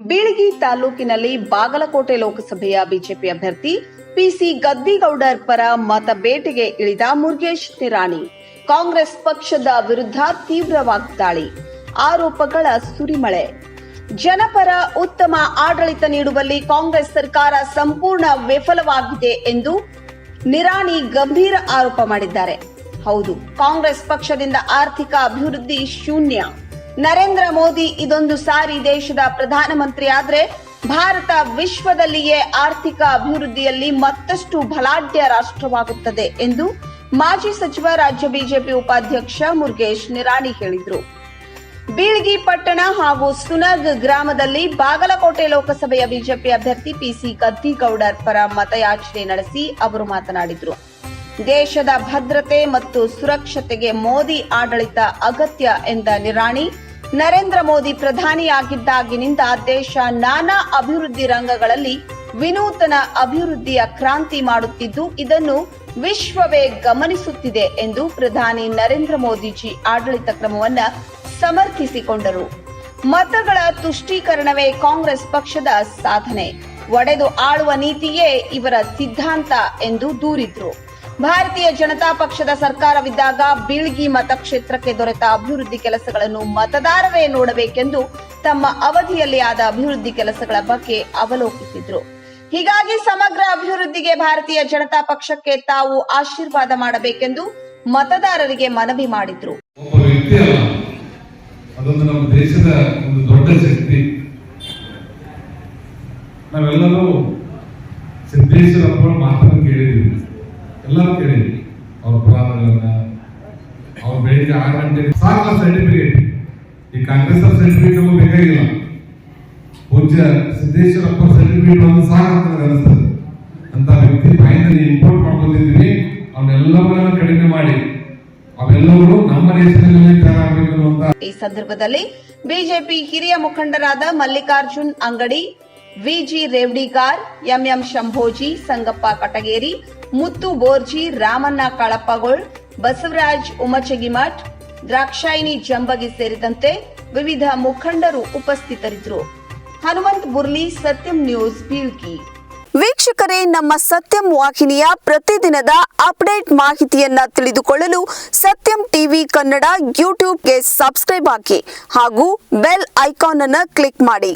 ಬೀಳಗಿ ತಾಲೂಕಿನಲ್ಲಿ ಬಾಗಲಕೋಟೆ ಲೋಕಸಭೆಯ ಬಿಜೆಪಿ ಅಭ್ಯರ್ಥಿ ಪಿಸಿ ಗದ್ದಿಗೌಡರ್ ಪರ ಮತ ಬೇಟೆಗೆ ಇಳಿದ ಮುರುಗೇಶ್ ತಿರಾಣಿ ಕಾಂಗ್ರೆಸ್ ಪಕ್ಷದ ವಿರುದ್ಧ ತೀವ್ರ ವಾಗ್ದಾಳಿ ಆರೋಪಗಳ ಸುರಿಮಳೆ. ಜನಪರ ಉತ್ತಮ ಆಡಳಿತ ನೀಡುವಲ್ಲಿ ಕಾಂಗ್ರೆಸ್ ಸರ್ಕಾರ ಸಂಪೂರ್ಣ ವಿಫಲವಾಗಿದೆ ಎಂದು ನಿರಾಣಿ ಗಂಭೀರ ಆರೋಪ ಮಾಡಿದ್ದಾರೆ. ಹೌದು, ಕಾಂಗ್ರೆಸ್ ಪಕ್ಷದಿಂದ ಆರ್ಥಿಕ ಅಭಿವೃದ್ಧಿ ಶೂನ್ಯ. ನರೇಂದ್ರ ಮೋದಿ ಇದೊಂದು ಸಾರಿ ದೇಶದ ಪ್ರಧಾನಮಂತ್ರಿ ಆದ್ರೆ ಭಾರತ ವಿಶ್ವದಲ್ಲಿಯೇ ಆರ್ಥಿಕ ಅಭಿವೃದ್ಧಿಯಲ್ಲಿ ಮತ್ತಷ್ಟು ಬಲಾಢ್ಯ ರಾಷ್ಟ್ರವಾಗುತ್ತದೆ ಎಂದು ಮಾಜಿ ಸಚಿವ ರಾಜ್ಯ ಬಿಜೆಪಿ ಉಪಾಧ್ಯಕ್ಷ ಮುರುಗೇಶ್ ನಿರಾಣಿ ಹೇಳಿದರು. ಬೀಳ್ಗಿ ಪಟ್ಟಣ ಹಾಗೂ ಸುನಗ್ ಗ್ರಾಮದಲ್ಲಿ ಬಾಗಲಕೋಟೆ ಲೋಕಸಭೆಯ ಬಿಜೆಪಿ ಅಭ್ಯರ್ಥಿ ಪಿಸಿ ಗದ್ದಿಗೌಡರ್ ಪರ ಮತಯಾಚನೆ ನಡೆಸಿ ಅವರು ಮಾತನಾಡಿದರು. ದೇಶದ ಭದ್ರತೆ ಮತ್ತು ಸುರಕ್ಷತೆಗೆ ಮೋದಿ ಆಡಳಿತ ಅಗತ್ಯ ಎಂದ ನಿರಾಣಿ ನರೇಂದ್ರ ಮೋದಿ ಪ್ರಧಾನಿಯಾಗಿದ್ದಾಗಿನಿಂದ ದೇಶ ನಾನಾ ಅಭಿವೃದ್ಧಿ ರಂಗಗಳಲ್ಲಿ ವಿನೂತನ ಅಭಿವೃದ್ಧಿಯ ಕ್ರಾಂತಿ ಮಾಡುತ್ತಿದ್ದು, ಇದನ್ನು ವಿಶ್ವವೇ ಗಮನಿಸುತ್ತಿದೆ ಎಂದು ಪ್ರಧಾನಿ ನರೇಂದ್ರ ಮೋದಿಜಿ ಆಡಳಿತ ಕ್ರಮವನ್ನ ಸಮರ್ಥಿಸಿಕೊಂಡರು. ಮತಗಳ ತುಷ್ಟೀಕರಣವೇ ಕಾಂಗ್ರೆಸ್ ಪಕ್ಷದ ಸಾಧನೆ. ಒಡೆದು ಆಳುವ ನೀತಿಯೇ ಇವರ ಸಿದ್ಧಾಂತ ಎಂದು ದೂರಿದ್ರು. ಭಾರತೀಯ ಜನತಾ ಪಕ್ಷದ ಸರ್ಕಾರವಿದ್ದಾಗ ಬೀಳ್ಗಿ ಮತಕ್ಷೇತ್ರಕ್ಕೆ ದೊರೆತ ಅಭಿವೃದ್ಧಿ ಕೆಲಸಗಳನ್ನು ಮತದಾರರೇ ನೋಡಬೇಕೆಂದು ತಮ್ಮ ಅವಧಿಯಲ್ಲಿ ಆದ ಅಭಿವೃದ್ಧಿ ಕೆಲಸಗಳ ಬಗ್ಗೆ ಅವಲೋಕಿಸಿದ್ರು. ಹೀಗಾಗಿ ಸಮಗ್ರ ಅಭಿವೃದ್ಧಿಗೆ ಭಾರತೀಯ ಜನತಾ ಪಕ್ಷಕ್ಕೆ ತಾವು ಆಶೀರ್ವಾದ ಮಾಡಬೇಕೆಂದು ಮತದಾರರಿಗೆ ಮನವಿ ಮಾಡಿದ್ರು. ಅದೊಂದು ನಮ್ಮ ದೇಶದ ಒಂದು ದೊಡ್ಡ ಶಕ್ತಿ. ನಾವೆಲ್ಲರೂ ಸಿದ್ದೇಶ್ವರಪ್ಪ ಮಾತನ್ನು ಕೇಳಿದ್ದೀವಿ. ಎಲ್ಲರೂ ಕೇಳಿದ್ವಿ ಅವ್ರ ಪುರಾಣಗಳನ್ನ ಅವ್ರ ಬೆಳಿಗ್ಗೆ ಆರು ಗಂಟೆಗೆ ಸಾಕು ಸರ್ಟಿಫಿಕೇಟ್ ಈ ಕಾಂಗ್ರೆಸ್ ಸರ್ಟಿಫಿಕೇಟ್ ನಮಗೆ ಬೇಕಾಗಿಲ್ಲ. ಪೂಜ್ಯ ಸಿದ್ದೇಶ್ವರಪ್ಪ ಸರ್ಟಿಫಿಕೇಟ್ ಒಂದು ಸಾಕು ಅನಿಸ್ತದೆ ಅಂತ ವ್ಯಕ್ತಿ ಬಾಯಿಂದ ಇಂಪೋರ್ಟ್ ಮಾಡ್ಕೊಂಡಿದ್ದೀವಿ ಅವನ್ನೆಲ್ಲವನ್ನ ಕಡಿಮೆ ಮಾಡಿ. ಅವೆಲ್ಲವರು ನಮ್ಮ ದೇಶದಲ್ಲಿ ತಯಾರಾಗಬೇಕು ಅಂತ ಈ ಸಂದರ್ಭದಲ್ಲಿ ಬಿಜೆಪಿ ಹಿರಿಯ ಮುಖಂಡರಾದ ಮಲ್ಲಿಕಾರ್ಜುನ್ ಅಂಗಡಿ ವಿಜಿ ರೇವಡಿಗಾರ್, ಎಂಎಂ ಶಂಭೋಜಿ, ಸಂಗಪ್ಪ ಕಟಗೇರಿ, ಮುತ್ತು ಬೋರ್ಜಿ, ರಾಮಣ್ಣ ಕಳಪ್ಪಗೋಳ್, ಬಸವರಾಜ್ ಉಮಚಗಿಮಠ್ ದ್ರಾಕ್ಷಾಯಿನಿ ಜಂಬಗಿ ಸೇರಿದಂತೆ ವಿವಿಧ ಮುಖಂಡರು ಉಪಸ್ಥಿತರಿದ್ದರು. ಹನುಮಂತ್ ಬುರ್ಲಿ, ಸತ್ಯಂ ನ್ಯೂಸ್ ಬೀಳ್ಕಿ ವೀಕ್ಷಕರೇ, ನಮ್ಮ ಸತ್ಯಂ ವಾಹಿನಿಯ ಪ್ರತಿದಿನದ ಅಪ್ಡೇಟ್ ಮಾಹಿತಿಯನ್ನ ತಿಳಿದುಕೊಳ್ಳಲು ಸತ್ಯಂ ಟಿವಿ ಕನ್ನಡ ಯೂಟ್ಯೂಬ್ಗೆ ಸಬ್ಸ್ಕ್ರೈಬ್ ಹಾಕಿ ಹಾಗೂ ಬೆಲ್ ಐಕಾನ್ ಅನ್ನು ಕ್ಲಿಕ್ ಮಾಡಿ.